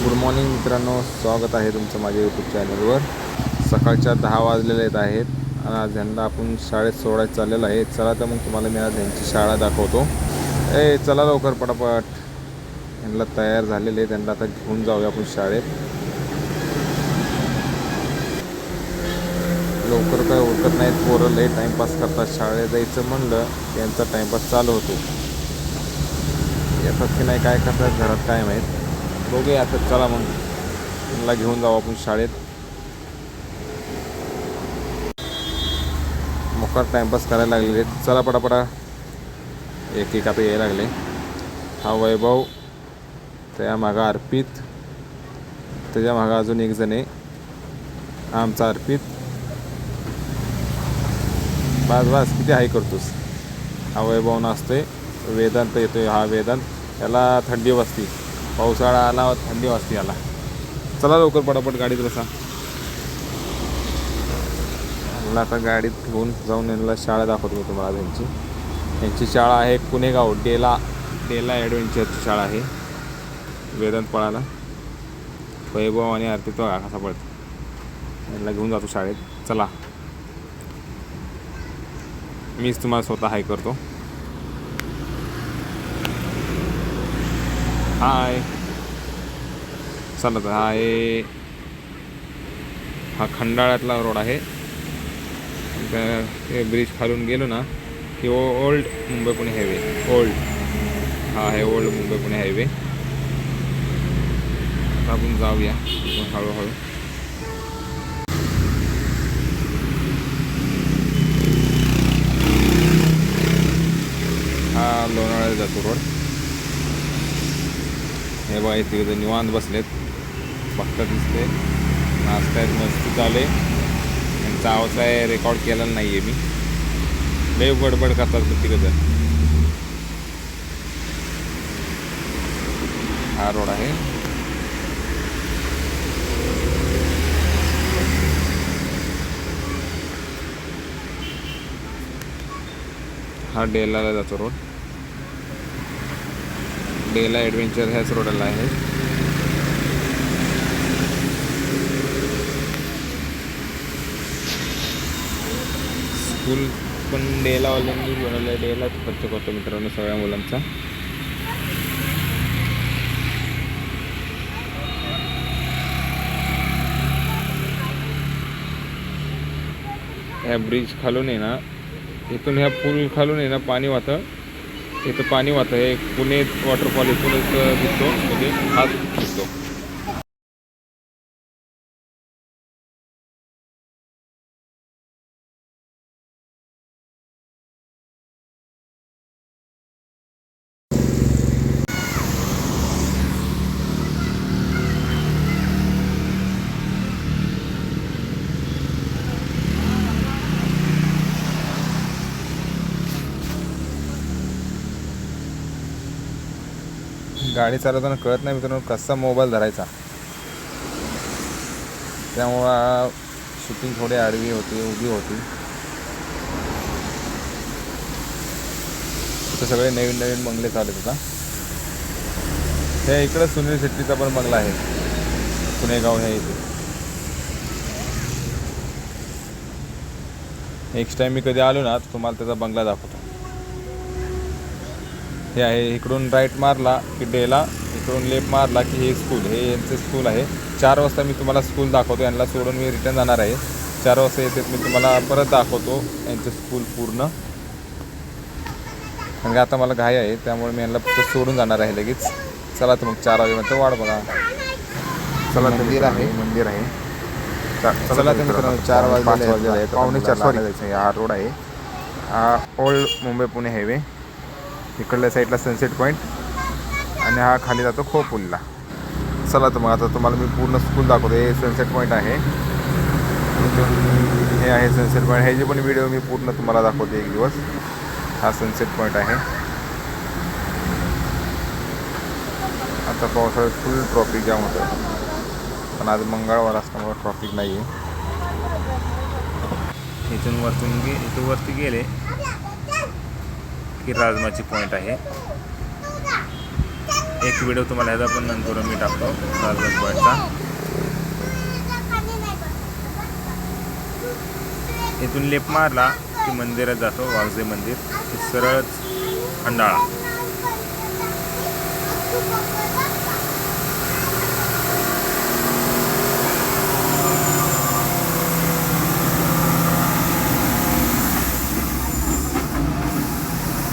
Good morning मित्रांनो. स्वागत आहे तुमचं माझ्या यूट्यूब चॅनलवर सकाळच्या दहा वाजलेले येत आहेत आणि आज ह्यांना आपण शाळेत सोडायचं चाललेलं आहे. चला तर मग तुम्हाला मी आज ह्यांची शाळा दाखवतो. ए चला लवकर पटापट. ह्यांना तयार झालेले आहे त्यांना आता घेऊन जाऊया आपण शाळेत. लवकर काय उरकत नाहीत पोरं. लई टाईमपास करतात. शाळेत जायचं म्हणलं की यांचा टाईमपास चालू होतो. येतात की नाही काय करतात घरात काय माहीत. बघूया आता चला मग. मला घेऊन जाऊ आपण शाळेत. मोकार टाईमपास करायला लागलेले आहेत. चला पटापटा. एक एक आता यायला लागले. हा वैभव त्या मागं अर्पित त्याच्या मागं अजून एक जण आहे. आमचा अर्पित. बस बस किती हाय करतोस? हा वैभव नाचतोय. वेदांत येतोय. हा वेदांत. याला थंडी बसती. पावसाळा आला थंडी वाजती आला चला लवकर पटापट गाडीत बसा. मला आता गाडीत घेऊन जाऊन यांना शाळा दाखवतो मी तुम्हाला त्यांची. यांची शाळा आहे पुणेगाव डेला डेला ॲडव्हेंचरची शाळा आहे. वेदांत पळाला. वैभव आणि आरती तो कसा पळतो. यांना घेऊन जातो शाळेत. चला. मीच तुम्हाला स्वतः हाय करतो. हाय चला तर हा आहे हा खंडाळ्यातला रोड आहे. तर हे ब्रिज खालून गेलो ना की ओ old Mumbai Pune highway old हा आहे ओल्ड मुंबई पुणे हायवे आता आपण जाऊया हळूहळू. हा लोणावळ्याला जातो रोड हे बघा इथे इथं निवांत बसलेत. फक्त दिसते नाचतायत मस्ती चालू आहे. त्यांचा आवाज काय रेकॉर्ड केलेला नाही आहे मी. लय बडबड करतात प्रत्येकजण हा रोड आहे. हा डेलाला जातो रोड. डेला ॲडव्हेंचर ह्याच रोडला आहे. स्कूल पण डेलावाल्यांनी बनवलं आहे डेलाच खर्च करतो मित्रांनो सगळ्या मुलांचा. ह्या ब्रिज खालून आहे ना इथून ह्या पूल खालून आहे ना पाणी वाहतं. इथं पाणी वाहतं आहे पुणे वॉटरफॉल इथूनच दिसतो. म्हणजे हाच दिसतो गाडी चालवताना कळत नाही मित्रांनो कसा मोबाईल धरायचा. त्यामुळं शूटिंग थोडी आडवी होती उभी होती. तर सगळे नवीन नवीन बंगले चालत होता हे इकडं सुनील शेट्टीचा पण बंगला आहे. पुणेगाव ह्या इथे. नेक्स्ट टाइम मी कधी आलो ना तुम्हाला त्याचा बंगला दाखवतो. हे आहे इकडून राईट मारला की डेला इकडून लेफ्ट मारला की हे स्कूल हे यांचं स्कूल आहे. चार वाजता मी तुम्हाला स्कूल दाखवतो यांना सोडून मी रिटर्न जाणार आहे. चार वाजता येते मी तुम्हाला परत दाखवतो यांचं स्कूल पूर्ण. कारण की आता मला घाई आहे त्यामुळे मी यांना फक्त सोडून जाणार आहे लगेच. चला तर मग चार वाजेपर्यंत वाट बघा. चला मंदिर आहे. मंदिर आहे. चला तर मित्रांनो चार आहेत. पावणे चार सॉरी हा रोड आहे. हा ओल्ड मुंबई पुणे हायवे इकडल्या साईडला सनसेट पॉईंट आणि हा खाली जातो खोपुलला. चला तर मग आता तुम्हाला मी पूर्ण स्कूल दाखवतो हे सनसेट पॉईंट आहे. हे आहे सनसेट पॉईंट. ह्याचे पण व्हिडिओ मी पूर्ण तुम्हाला दाखवतो एक दिवस हा सनसेट पॉईंट आहे. आता पावसाळ्यात फुल ट्रॉफिक जाम होतं पण आज मंगळवार असल्यामुळे ट्रॉफिक नाही आहे इथून वरतून गे इथून वरती गेले. की राजमाची पॉईंट आहे. एक व्हिडिओ तुम्हाला ह्याचा पण नंतर मी टाकतो राजमा पॉईंटचा इथून लेप मारला की मंदिरात जातो वाघजे मंदिर. ते सरळच खंडाळा.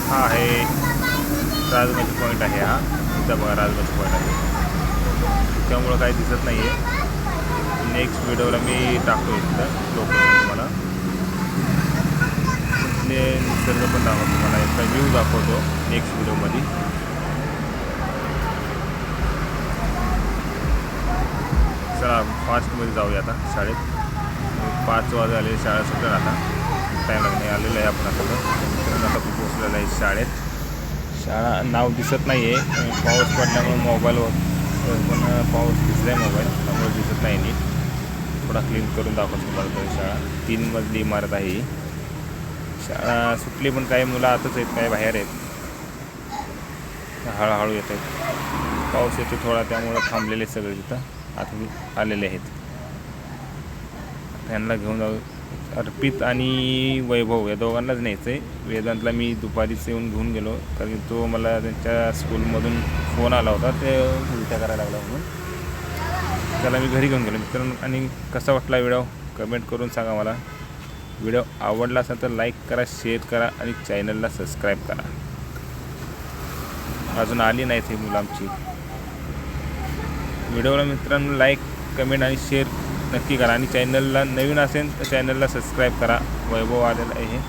हा आहे राजमची पॉईंट आहे हा. इथं बघा राजमची पॉईंट आहे. त्यामुळं काही दिसत नाही आहे नेक्स्ट व्हिडिओला मी टाकतो इथलं लोकेशन तुम्हाला. तिथले निसर्ग पण दाखवतो तुम्हाला इथला व्ह्यू दाखवतो नेक्स्ट व्हिडिओमध्ये चला फास्टमध्ये जाऊया आता शाळेत. पाच वाजले आले शाळा सुटेल आता. टाईम आलेलं आहे आपण आता मित्रांनो आता पोचलेला आहे शाळेत. शाळा नाव दिसत नाही आहे पाऊस पडल्यामुळे मोबाईलवर पण पाऊस दिसला आहे मोबाईल त्यामुळे दिसत नाही नीट. थोडा क्लीन करून दाखवतो तुम्हाला तरी शाळा. तीन मजली इमारत आहे शाळा सुटली पण काही मुलं आतच आहेत काही बाहेर आहेत. हळूहळू येत आहेत. पाऊस येतो थोडा त्यामुळं थांबलेले सगळे तिथं. आता आलेले आहेत. त्यांना घेऊन जाऊ अर्पित आणि वैभव या दोघांनाच न्यायचं आहे. वेदांतला मी दुपारीच येऊन घेऊन गेलो कारण तो मला त्यांच्या स्कूलमधून फोन आला होता ते उलट्या करायला लागला म्हणून. त्याला मी घरी घेऊन गेलो. मित्रांनो आणि कसा वाटला व्हिडिओ? कमेंट करून सांगा मला. व्हिडिओ आवडला असेल तर लाईक करा शेअर करा आणि चॅनलला सबस्क्राईब करा. अजून आली नाहीत ही मुलं आमची. व्हिडिओला मित्रांनो लाईक कमेंट आणि शेअर नक्की करा आणि चॅनलला नवीन असेल तर चॅनलला सबस्क्राईब करा. वैभव आलेला आहे.